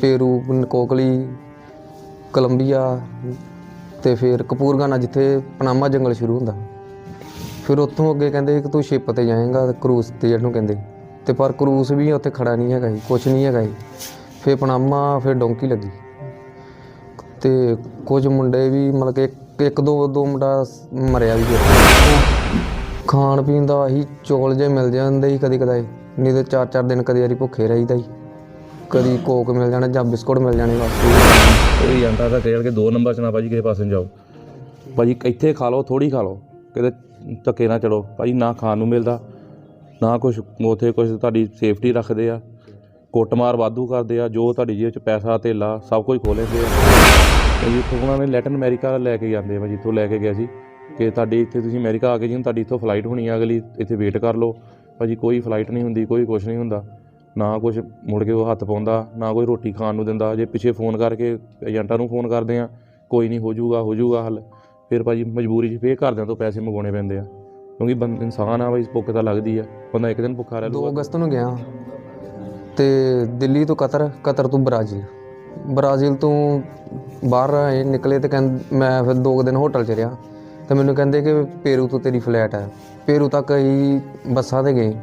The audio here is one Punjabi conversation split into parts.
ਪੇਰੂ, ਨਕੋਕਲੀ, ਕੋਲੰਬੀਆ ਤੇ ਫਿਰ ਕਪੂਰਗਾਨਾ ਜਿੱਥੇ ਪਨਾਮਾ ਜੰਗਲ ਸ਼ੁਰੂ ਹੁੰਦਾ। ਫਿਰ ਉੱਥੋਂ ਅੱਗੇ ਕਹਿੰਦੇ ਕਿ ਤੂੰ ਸ਼ਿਪ ਤੇ ਜਾਏਂਗਾ ਕਰੂਜ਼ ਤੇ ਜਿਹਨੂੰ ਕਹਿੰਦੇ। ਤੇ ਪਰ ਕਰੂਜ਼ ਵੀ ਉੱਥੇ ਖੜਾ ਨਹੀਂ ਹੈਗਾ ਜੀ ਕੁਝ ਨਹੀਂ ਹੈਗਾ ਜੀ ਫਿਰ ਪਨਾਮਾ, ਫਿਰ ਡੋਂਕੀ ਲੱਗੀ। ਤੇ ਕੁਝ ਮੁੰਡੇ ਵੀ ਮਤਲਬ ਕਿ ਇੱਕ- ਦੋ ਦੋ ਮੁੰਡਾ ਮਰਿਆ ਵੀ ਖਾਣ ਪੀਣ ਦਾ ਆਹੀ ਚੌਲ ਜੇ ਮਿਲ ਜਾਂਦੇ ਹੀ ਕਦੀ ਕਦਾਈ ਨਹੀਂ ਤੇ ਚਾਰ ਚਾਰ ਦਿਨ ਕਦੀ ਵਾਰੀ ਭੁੱਖੇ ਰਹੀਦਾ ਹੀ ਕਦੀ ਕੋਕ ਮਿਲ ਜਾਣਾ ਜਾਂ ਬਿਸਕੁਟ ਮਿਲ ਜਾਣੇ ਬਸ। ਇਹ ਏਜੰਟਾਂ ਦਾ ਕਹਿ ਕੇ ਦੋ ਨੰਬਰ 'ਚ ਨਾ ਭਾਜੀ ਕਿਸੇ ਪਾਸੇ ਨੂੰ ਜਾਓ। ਭਾਜੀ ਇੱਥੇ ਖਾ ਲਓ ਥੋੜੀ ਖਾ ਲਓ, ਕਿਤੇ ਧੱਕੇ ਨਾ ਚੜੋ ਭਾਜੀ ਨਾ ਖਾਣ ਨੂੰ ਮਿਲਦਾ, ਨਾ ਕੁਝ ਉਥੇ ਕੁਝ ਤੁਹਾਡੀ ਸੇਫਟੀ ਰੱਖਦੇ ਆ, ਕੁੱਟਮਾਰ ਵਾਧੂ ਕਰਦੇ ਆ, ਜੋ ਤੁਹਾਡੀ ਜੇਬ 'ਚ ਪੈਸਾ, ਧੇਲਾ, ਸਭ ਕੁਝ ਖੋਹ ਲੈਂਦੇ ਆ। ਭਾਜੀ ਇੱਥੋਂ ਉਹਨਾਂ ਨੇ ਲੈਟਨ ਅਮਰੀਕਾ ਲੈ ਕੇ ਜਾਂਦੇ ਆ ਭਾਜੀ, ਇੱਥੋਂ ਲੈ ਕੇ ਗਿਆ ਸੀ। ਕਿ ਤੁਹਾਡੀ ਇੱਥੇ ਤੁਸੀਂ ਅਮਰੀਕਾ ਆ ਕੇ ਜੀ ਤੁਹਾਡੀ ਇੱਥੋਂ ਫਲਾਈਟ ਹੋਣੀ ਆ, ਅਗਲੀ ਇੱਥੇ ਵੇਟ ਕਰ ਲਓ। ਭਾਜੀ ਕੋਈ ਫਲਾਈਟ ਨਹੀਂ ਹੁੰਦੀ, ਕੋਈ ਕੁਝ ਨਹੀਂ ਹੁੰਦਾ। ਨਾ ਕੁਝ ਮੁੜ ਕੇ ਉਹ ਹੱਥ ਪਾਉਂਦਾ ਨਾ ਕੋਈ ਰੋਟੀ ਖਾਣ ਨੂੰ ਦਿੰਦਾ। ਜੇ ਪਿੱਛੇ ਫੋਨ ਕਰਕੇ ਏਜੰਟਾਂ ਨੂੰ ਫੋਨ ਕਰਦੇ ਆ ਕੋਈ ਨਹੀਂ ਹੋ ਜਾਊਗਾ ਹੋ ਜਾਊਗਾ ਹੱਲ। ਫਿਰ ਭਾਜੀ ਮਜਬੂਰੀ 'ਚ ਫੇਰ ਘਰਦਿਆਂ ਤੋਂ ਪੈਸੇ ਮੰਗਾਉਣੇ ਪੈਂਦੇ ਆ। ਕਿਉਂਕਿ ਬੰਦ ਇਨਸਾਨ ਆ ਭਾਈ ਭੁੱਖ ਤਾਂ ਲੱਗਦੀ ਆ। ਬੰਦਾ ਇੱਕ ਦਿਨ ਭੁੱਖਾ ਰਹਿ 2 ਲੂਗਾ ਅਗਸਤ ਨੂੰ ਗਿਆ। ਤੇ ਦਿੱਲੀ ਤੋਂ ਕਤਰ ਕਤਰ ਤੋਂ ਬ੍ਰਾਜ਼ੀਲ। ਬ੍ਰਾਜ਼ੀਲ ਤੋਂ ਬਾਹਰ ਆਏ ਨਿਕਲੇ ਤੇ ਕਹਿੰਦੇ ਮੈਂ ਫਿਰ ਦੋ ਕੁ ਦਿਨ ਹੋਟਲ 'ਚ ਰਿਹਾ। ਤੇ ਮੈਨੂੰ ਕਹਿੰਦੇ ਕਿ ਪੇਰੂ ਤੋਂ ਤੇਰੀ ਫਲੈਟ ਹੈ ਪੇਰੂ ਤੱਕ ਅਸੀਂ ਬੱਸਾਂ ਤੇ ਗਏ।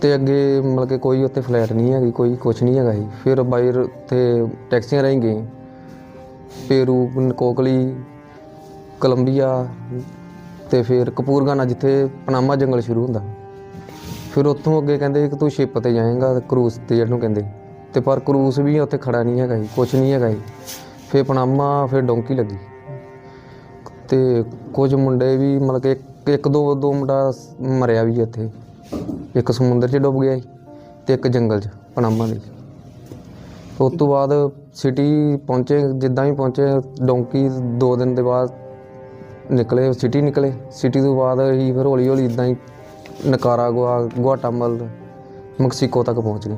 ਤੇ ਅੱਗੇ ਮਤਲਬ ਕਿ ਕੋਈ ਉੱਥੇ ਫਲੈਟ ਨਹੀਂ ਹੈਗੀ, ਕੋਈ ਕੁਝ ਨਹੀਂ ਹੈਗਾ ਜੀ ਫਿਰ ਬਾਈ ਤੇ ਟੈਕਸੀਆਂ ਰਾਹੀਂ ਗਏ। ਪੇਰੂ ਕੋਕਲੀ, ਕੋਲੰਬੀਆ ਤੇ ਫਿਰ ਕਪੂਰਗਾਨਾ ਜਿੱਥੇ ਪਨਾਮਾ ਜੰਗਲ ਸ਼ੁਰੂ ਹੁੰਦਾ। ਫਿਰ ਉੱਥੋਂ ਅੱਗੇ ਕਹਿੰਦੇ ਕਿ ਤੂੰ ਸ਼ਿਪ ਤੇ ਜਾਏਂਗਾ ਕਰੂਜ਼ ਤੇ ਜਿਹਨੂੰ ਕਹਿੰਦੇ। ਤੇ ਪਰ ਕਰੂਜ਼ ਵੀ ਉੱਥੇ ਖੜਾ ਨਹੀਂ ਹੈਗਾ ਜੀ ਕੁਝ ਨਹੀਂ ਹੈਗਾ ਜੀ ਫਿਰ ਪਨਾਮਾ, ਫਿਰ ਡੋਂਕੀ ਲੱਗੀ। ਤੇ ਕੁਝ ਮੁੰਡੇ ਵੀ ਮਤਲਬ ਕਿ ਇੱਕ- ਇੱਕ ਦੋ ਦੋ ਮੁੰਡਾ ਸ- ਮਰਿਆ ਵੀ ਇੱਥੇ ਇੱਕ ਸਮੁੰਦਰ 'ਚ ਡੁੱਬ ਗਿਆ ਸੀ ਤੇ ਇੱਕ ਜੰਗਲ 'ਚ ਪਨਾਮਾ ਦੇ ਉਸ ਤੋਂ ਬਾਅਦ ਸਿਟੀ ਪਹੁੰਚੇ ਜਿੱਦਾਂ ਹੀ ਪਹੁੰਚੇ ਡੋਂਕੀ ਦੋ ਦਿਨ ਦੇ ਬਾਅਦ ਨਿਕਲੇ ਸਿਟੀ ਨਿਕਲੇ। ਸਿਟੀ ਤੋਂ ਬਾਅਦ ਹੀ ਫਿਰ ਹੌਲੀ ਹੌਲੀ ਇਦਾਂ ਹੀ ਨਕਾਰਾਗੁਆ ਗੁਆਟਾਮਲ ਮੈਕਸੀਕੋ ਤੱਕ ਪਹੁੰਚ ਗਏ।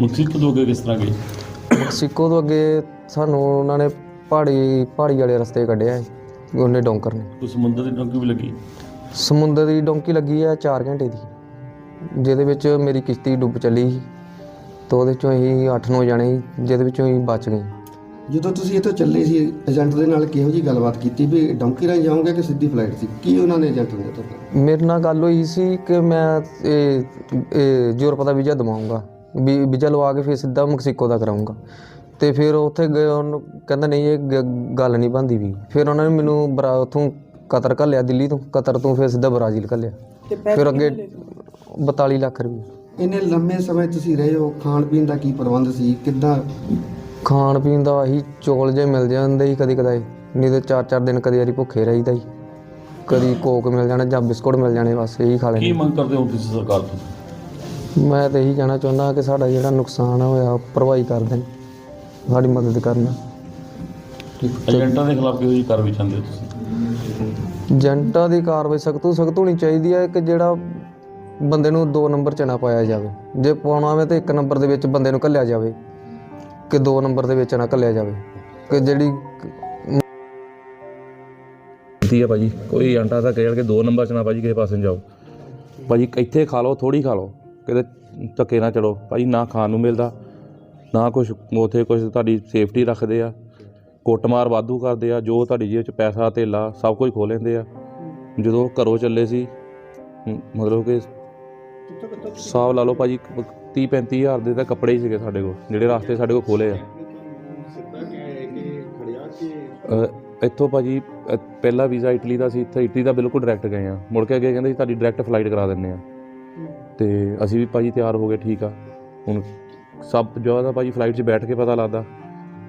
ਮੁਕਸਿਕ ਤੋਂ ਅੱਗੇ ਕਿਸ ਤਰ੍ਹਾਂ ਗਏ? ਮੈਕਸੀਕੋ ਤੋਂ ਅੱਗੇ ਸਾਨੂੰ ਉਹਨਾਂ ਨੇ ਪਹਾੜੀ ਪਹਾੜੀ ਵਾਲੇ ਰਸਤੇ ਕੱਢਿਆ ਉਹਨੇ ਡੋਂਕਰ ਨੇ। ਸਮੁੰਦਰ ਦੀ ਡੋਂਕੀ ਵੀ ਲੱਗੀ? ਸਮੁੰਦਰ ਦੀ ਡੋਂਕੀ ਲੱਗੀ ਆ 4 ਘੰਟੇ ਦੀ। ਜਿਹਦੇ ਵਿੱਚ ਮੇਰੀ ਕਿਸ਼ਤੀ ਡੁੱਬ ਚੱਲੀ ਸੀ ਤੇ ਉਹਦੇ ਚੋਂ ਅਸੀਂ 8-9 ਜਣੇ ਸੀ ਜਿਹਦੇ ਵਿੱਚੋਂ ਅਸੀਂ ਬਚ ਗਏ। ਜਦੋਂ ਤੁਸੀਂ ਇੱਥੋਂ ਚੱਲੇ ਸੀ ਏਜੰਟ ਦੇ ਨਾਲ ਕਿਹੋ ਜੀ ਗੱਲਬਾਤ ਕੀਤੀ ਵੀ ਡੌਂਕੀ ਰਾਹੀਂ ਜਾਓਗੇ ਕਿ ਸਿੱਧੀ ਫਲਾਈਟ ਸੀ? ਕੀ ਉਹਨਾਂ ਨੇ ਏਜੰਟ ਨੇ ਤੁਹਾਨੂੰ ਮੇਰੇ ਨਾਲ ਗੱਲ ਹੋਈ ਸੀ ਕਿ ਮੈਂ ਇਹ ਇਹ ਯੂਰਪ ਦਾ ਵੀਜ਼ਾ ਦਵਾਉਂਗਾ। ਵੀ ਵੀਜ਼ਾ ਲਵਾ ਕੇ ਫਿਰ ਸਿੱਧਾ ਮੈਕਸੀਕੋ ਦਾ ਕਰਾਉਂਗਾ। ਤੇ ਫਿਰ ਉੱਥੇ ਗਏ ਉਹਨੂੰ ਕਹਿੰਦਾ ਨਹੀਂ ਇਹ ਗ- ਗੱਲ ਨਹੀਂ ਬਣਦੀ ਵੀ। ਫਿਰ ਉਹਨਾਂ ਨੇ ਮੈਨੂੰ ਬਰਾ ਉੱਥੋਂ ਕਤਰ ਘੱਲਿਆ ਦਿੱਲੀ ਤੋਂ ਕਤਰ ਤੋਂ ਫਿਰ ਸਿੱਧਾ ਬ੍ਰਾਜ਼ੀਲ ਘੱਲਿਆ। ਫਿਰ ਅੱਗੇ 42 ਲੱਖ ਰੁਪਏ। ਇੰਨੇ ਲੰਮੇ ਸਮੇਂ ਤੁਸੀਂ ਰਹੇ ਹੋ ਖਾਣ ਪੀਣ ਦਾ ਕੀ ਪ੍ਰਬੰਧ ਸੀ? ਕਿੱਦਾਂ? ਖਾਣ ਪੀਣ ਦਾ ਆਹੀ ਚੌਲ ਜੇ ਮਿਲ ਜਾਂਦੇ ਹੀ ਕਦੀ ਕਦਾਈ ਨਹੀਂ ਤੇ ਚਾਰ ਚਾਰ ਦਿਨ ਕਦੀ ਵਾਰੀ ਭੁੱਖੇ ਰਹੀਦਾ ਹੀ ਕਦੀ ਕੋਕ ਮਿਲ ਜਾਣਾ ਜਾਂ ਬਿਸਕੁਟ ਮਿਲ ਜਾਣੇ ਬਸ ਇਹੀ ਖਾ ਕੀ ਲੈਣੇ ਮੰਗ ਕਰਦੇ ਹੋ ਕਿਸੇ ਸਰਕਾਰ ਤੋਂ? ਮੈਂ ਤਾਂ ਇਹੀ ਕਹਿਣਾ ਚਾਹੁੰਦਾ ਕਿ ਸਾਡਾ ਜਿਹੜਾ ਨੁਕਸਾਨ ਹੋਇਆ ਉਹ ਭਰਵਾਈ ਕਰ ਦੇਣ ਸਾਡੀ ਮਦਦ ਕਰਨ। ਏਜੰਟਾਂ ਦੇ ਖਿਲਾਫ ਕਿਹੋ ਜਿਹੀ ਕਾਰਵਾਈ ਚਾਹੁੰਦੇ ਹੋ ਤੁਸੀਂ? ਏਜੰਟਾਂ ਦੀ ਕਾਰਵਾਈ ਸਖਤ ਤੋਂ ਸਖਤ ਹੋਣੀ ਚਾਹੀਦੀ ਹੈ ਕਿ ਜਿਹੜਾ ਬੰਦੇ ਨੂੰ ਦੋ ਨੰਬਰ 'ਚ ਨਾ ਪਾਇਆ ਜਾਵੇ। ਜੇ ਪਾਉਣਾ ਹੋਵੇ ਤਾਂ ਇੱਕ ਨੰਬਰ ਦੇ ਵਿੱਚ ਬੰਦੇ ਨੂੰ ਘੱਲਿਆ ਜਾਵੇ ਕਿ ਦੋ ਨੰਬਰ ਦੇ ਵਿੱਚ ਨਾ ਘੱਲਿਆ ਜਾਵੇ। ਕਿ ਜਿਹੜੀ ਕੀਤੀ ਆ ਭਾਜੀ। ਕੋਈ ਏਜੰਟਾਂ ਦਾ ਕਹਿ ਕੇ ਦੋ ਨੰਬਰ 'ਚ ਨਾ ਭਾਜੀ ਕਿਸੇ ਪਾਸੇ ਨੂੰ ਜਾਓ। ਭਾਜੀ ਇੱਥੇ ਖਾ ਲਓ ਥੋੜੀ ਖਾ ਲਓ। ਕਿਤੇ ਧੱਕੇ ਨਾ ਚੜੋ ਭਾਜੀ ਨਾ ਖਾਣ ਨੂੰ ਮਿਲਦਾ ਨਾ ਕੁਝ ਉਥੇ ਕੁਝ ਤੁਹਾਡੀ ਸੇਫਟੀ ਰੱਖਦੇ ਆ। ਕੁੱਟਮਾਰ ਵਾਧੂ ਕਰਦੇ ਆ ਜੋ ਤੁਹਾਡੀ ਜੇਬ 'ਚ ਪੈਸਾ ਧੇਲਾ ਸਭ ਕੁਝ ਖੋਹ ਲੈਂਦੇ ਆ। ਜਦੋਂ ਘਰੋਂ ਚੱਲੇ ਸੀ ਮਤਲਬ ਕਿ ਹਿਸਾਬ ਲਾ ਲਓ ਭਾਜੀ 30 35 ਹਜ਼ਾਰ ਦੇ ਤਾਂ ਕੱਪੜੇ ਹੀ ਸੀਗੇ ਸਾਡੇ ਕੋਲ ਜਿਹੜੇ ਰਾਸਤੇ ਸਾਡੇ ਕੋਲ ਖੋਲੇ ਆ। ਇੱਥੋਂ ਭਾਜੀ ਅ, ਪਹਿਲਾ ਵੀਜ਼ਾ ਇਟਲੀ ਦਾ ਸੀ ਇੱਥੇ ਇਟਲੀ ਦਾ ਬਿਲਕੁਲ ਡਾਇਰੈਕਟ ਗਏ ਆ। ਮੁੜ ਕੇ ਅੱਗੇ ਕਹਿੰਦੇ ਜੀ ਤੁਹਾਡੀ ਡਾਇਰੈਕਟ ਫਲਾਈਟ ਕਰਾ ਦਿੰਨੇ ਆ। ਤੇ ਅਸੀਂ ਵੀ ਭਾਜੀ ਤਿਆਰ ਹੋ ਗਏ ਠੀਕ ਆ। ਹੁਣ ਸਭ ਜਗ੍ਹਾ ਜ਼ਿਆਦਾ ਭਾਜੀ ਫਲਾਈਟ 'ਚ ਬੈਠ ਕੇ ਪਤਾ ਲੱਗਦਾ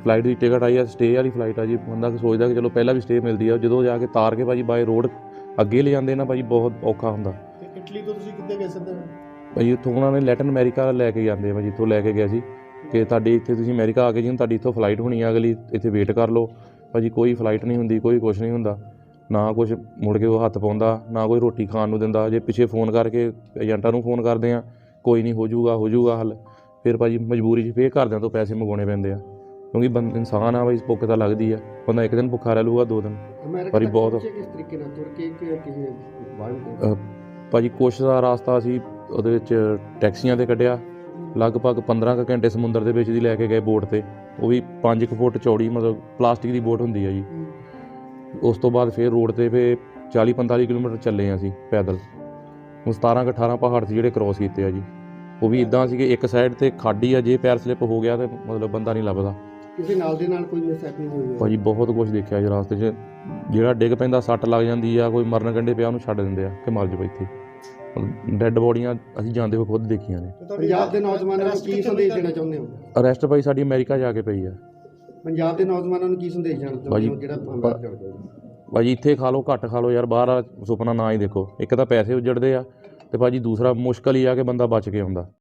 ਫਲਾਈਟ ਦੀ ਟਿਕਟ ਆਈ ਆ ਸਟੇ ਵਾਲੀ ਫਲਾਈਟ ਆ ਜੀ। ਬੰਦਾ ਸੋਚਦਾ ਕਿ ਚਲੋ ਪਹਿਲਾਂ ਵੀ ਸਟੇ ਮਿਲਦੀ ਆ ਜਦੋਂ ਜਾ ਕੇ ਤਾਰ ਕੇ ਭਾਜੀ ਬਾਏ ਰੋਡ ਅੱਗੇ ਲੈ ਜਾਂਦੇ ਨਾ ਭਾਜੀ ਬਹੁਤ ਔਖਾ ਹੁੰਦਾ। ਇਟਲੀ ਤੋਂ ਤੁਸੀਂ ਕਿੱਥੇ ਗਏ ਸਿੱਧੇ ਭਾਜੀ ਉੱਥੋਂ ਉਹਨਾਂ ਨੇ ਲੈਟਨ ਅਮਰੀਕਾ ਲੈ ਕੇ ਜਾਂਦੇ ਆ ਭਾਜੀ ਇੱਥੋਂ ਲੈ ਕੇ ਗਿਆ ਸੀ। ਕਿ ਤੁਹਾਡੀ ਇੱਥੇ ਤੁਸੀਂ ਅਮਰੀਕਾ ਆ ਕੇ ਜੀ ਤੁਹਾਡੀ ਇੱਥੋਂ ਫਲਾਈਟ ਹੋਣੀ ਆ ਅਗਲੀ ਇੱਥੇ ਵੇਟ ਕਰ ਲਓ। ਭਾਜੀ ਕੋਈ ਫਲਾਈਟ ਨਹੀਂ ਹੁੰਦੀ ਕੋਈ ਕੁਝ ਨਹੀਂ ਹੁੰਦਾ। ਨਾ ਕੁਝ ਮੁੜ ਕੇ ਉਹ ਹੱਥ ਪਾਉਂਦਾ ਨਾ ਕੋਈ ਰੋਟੀ ਖਾਣ ਨੂੰ ਦਿੰਦਾ। ਜੇ ਪਿੱਛੇ ਫੋਨ ਕਰਕੇ ਏਜੰਟਾਂ ਨੂੰ ਫੋਨ ਕਰਦੇ ਆ ਕੋਈ ਨਹੀਂ ਹੋ ਜਾਊਗਾ ਹੋ ਜਾਊਗਾ ਹੱਲ। ਫਿਰ ਭਾਜੀ ਮਜਬੂਰੀ 'ਚ ਫੇਰ ਘਰਦਿਆਂ ਤੋਂ ਪੈਸੇ ਮੰਗਾਉਣੇ ਪੈਂਦੇ ਆ। ਕਿਉਂਕਿ ਬੰਦ ਇਨਸਾਨ ਆ ਭਾਈ ਭੁੱਖ ਤਾਂ ਲੱਗਦੀ ਆ। ਬੰਦਾ ਇੱਕ ਦਿਨ ਭੁੱਖਾ ਰਹਿ ਲੂਗਾ ਦੋ ਦਿਨ। ਭਾਜੀ ਤੱਕ ਬਹੁਤ- ਕਿਸ ਤਰੀਕੇ ਨਾਲ? ਤੁਰ ਕੇ ਕਿ ਕਿਸੇ ਭਾਜੀ ਦਾ ਰਾਸਤਾ ਅਸੀਂ ਉਹਦੇ ਵਿੱਚ ਟੈਕਸੀਆਂ ਤੇ ਕੱਢਿਆ। ਲਗਭਗ 15 ਕੁ ਘੰਟੇ ਸਮੁੰਦਰ ਦੇ ਵਿੱਚ ਦੀ ਲੈ ਕੇ ਗਏ ਬੋਟ ਤੇ। ਉਹ ਵੀ 5 ਫੁੱਟ ਚੌੜੀ ਮਤਲਬ ਪਲਾਸਟਿਕ ਦੀ ਬੋਟ ਹੁੰਦੀ ਆ ਜੀ। ਉਸ ਤੋਂ ਬਾਅਦ ਫਿਰ ਰੋਡ ਤੇ ਫੇ 40 45 ਕਿਲੋਮੀਟਰ ਚੱਲੇ ਆ ਅਸੀਂ ਪੈਦਲ। ਹੁਣ 17 ਕੁ 18 ਪਹਾੜ ਸੀ ਜਿਹੜੇ ਕ੍ਰੋਸ ਕੀਤੇ ਆ ਜੀ। ਉਹ ਵੀ ਇਦਾਂ ਸੀ ਕਿ ਇੱਕ ਸਾਈਡ ਤੇ ਖਾਡੀ ਆ ਜੇ ਪੈਰ ਸਲਿੱਪ ਹੋ ਗਿਆ ਤੇ ਮਤਲਬ ਬੰਦਾ ਨਹੀਂ ਲੱਭਦਾ। ਕਿਸੇ ਨਾਲ ਦੇ ਨਾਲ ਕੋਈ ਮਿਸਹੈਪਨਿੰਗ ਹੋਈ ਹੋਵੇ ਭਾਜੀ ਬਹੁਤ ਕੁਝ ਦੇਖਿਆ ਜੀ ਰਾਸਤੇ 'ਚ। ਜਿਹੜਾ ਡਿੱਗ ਪੈਂਦਾ ਸੱਟ ਲੱਗ ਜਾਂਦੀ ਆ ਕੋਈ ਮਰਨ ਕੰਢੇ ਪਿਆ ਉਹਨੂੰ ਛੱਡ ਦਿੰਦੇ ਆ ਕਿ ਮਰ ਜਾ ਇੱਥੇ। ਡੈੱਡ ਬੋਡੀਆਂ ਅਸੀਂ ਜਾਂਦੇ ਹੋਏ ਖੁਦ ਦੇਖੀਆਂ ਨੇ। ਪੰਜਾਬ ਦੇ ਨੌਜਵਾਨਾਂ ਨੂੰ ਕੀ ਸੰਦੇਸ਼ ਦੇਣਾ ਚਾਹੁੰਦੇ ਹੋ? ਅਰੈਸਟ ਭਾਈ ਸਾਡੀ ਅਮਰੀਕਾ ਜਾ ਕੇ ਪਈ ਆ। ਪੰਜਾਬ ਦੇ ਨੌਜਵਾਨਾਂ ਨੂੰ ਕੀ ਸੰਦੇਸ਼ ਦੇਣਾ ਚਾਹੁੰਦੇ ਭਾਜੀ, ਹੋ ਜਿਹੜਾ ਭਾਜੀ ਇੱਥੇ ਖਾ ਲਓ ਘੱਟ ਖਾ ਲਓ ਯਾਰ ਬਾਹਰ ਆ ਸੁਪਨਾ ਨਾ ਹੀ ਦੇਖੋ। ਇੱਕ ਤਾਂ ਪੈਸੇ ਉੱਜੜਦੇ ਆ ਤੇ ਭਾਜੀ ਦੂਸਰਾ ਮੁਸ਼ਕਲ ਹੀ ਆ ਕਿ ਬੰਦਾ ਬਚ ਕੇ ਆਉਂਦਾ।